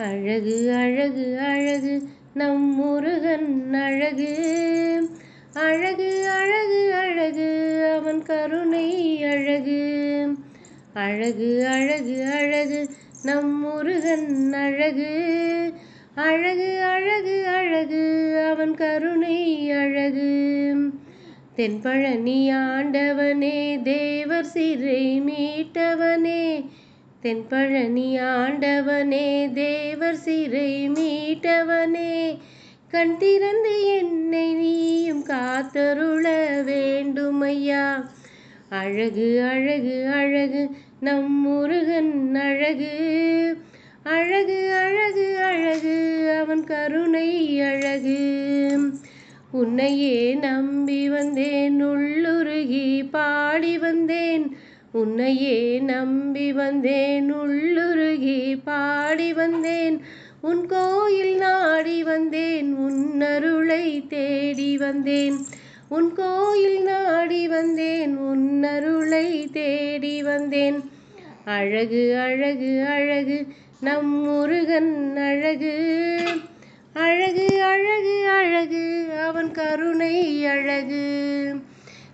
அழகு அழகு அழகு நம் முருகன் அழகு. அழகு அழகு அழகு அவன் கருணை அழகு. அழகு அழகு அழகு நம் முருகன் அழகு. அழகு அழகு அழகு அவன் கருணை அழகு. தென்பழனி ஆண்டவனே தேவர் சிறை மீட்டவனே தென்பழனி ஆண்டவனே தேவர் சிறை மீட்டவனே கண் திறந்து என்னை நீயும் காத்தருள வேண்டுமையா? அழகு அழகு அழகு நம் முருகன் அழகு. அழகு அழகு அழகு அவன் கருணை அழகு. உன்னையே நம்பி வந்தேன் உள்ளுருகி பாடி வந்தேன். உன்னையே நம்பி வந்தேன் உள்ளுருகி பாடி வந்தேன். உன் கோயில் நாடி வந்தேன் உன் அருளை தேடி வந்தேன். உன் கோயில் நாடி வந்தேன் உன் அருளை தேடி வந்தேன். அழகு அழகு அழகு நம் முருகன் அழகு. அழகு அழகு அழகு அவன் கருணை அழகு.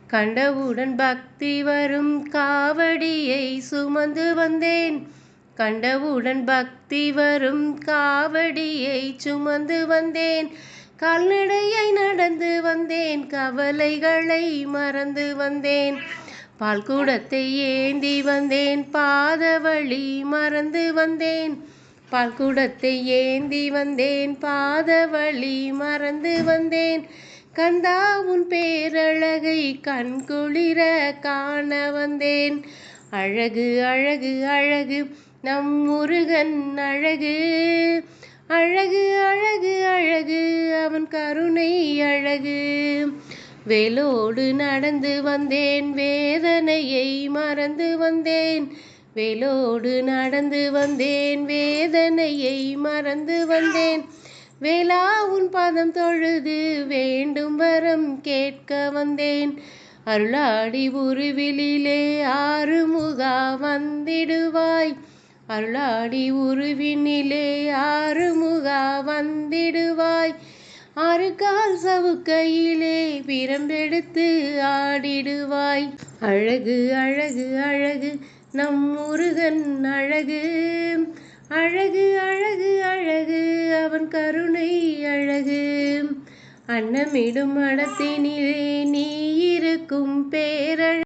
கண்டவுடன் பக்தி வரும் காவடியை சுமந்து வந்தேன். கண்டவுடன் பக்தி வரும் காவடியை சுமந்து வந்தேன். கால்நடையை நடந்து வந்தேன் கவலைகளை மறந்து வந்தேன். பால்குடத்தை ஏந்தி வந்தேன் பாத வழி மறந்து வந்தேன். பால்குடத்தை ஏந்தி வந்தேன் பாத வழி மறந்து வந்தேன். கந்தா உன் பேரழகை கண்குளிர காண வந்தேன். அழகு அழகு அழகு நம் முருகன் அழகு. அழகு அழகு அழகு அவன் கருணை அழகு. வேலோடு நடந்து வந்தேன் வேதனையை மறந்து வந்தேன். வேலோடு நடந்து வந்தேன் வேதனையை மறந்து வந்தேன். வேலா உன் பாதம் தொழுது வேண்டும் வரம் கேட்க வந்தேன். அருளாடி உருவிலே ஆறுமுகா வந்திடுவாய். அருளாடி உருவினிலே ஆறுமுகா வந்திடுவாய். ஆறு கால் சவுக்கையிலே பிரம்பெடுத்து ஆடிடுவாய். அழகு அழகு அழகு நம் முருகன் அழகு. அழகு அழகு அழகு அவன் கருணை அழகு. அன்னமிடும் மடத்தினிலே நீ இருக்கும் பேரழ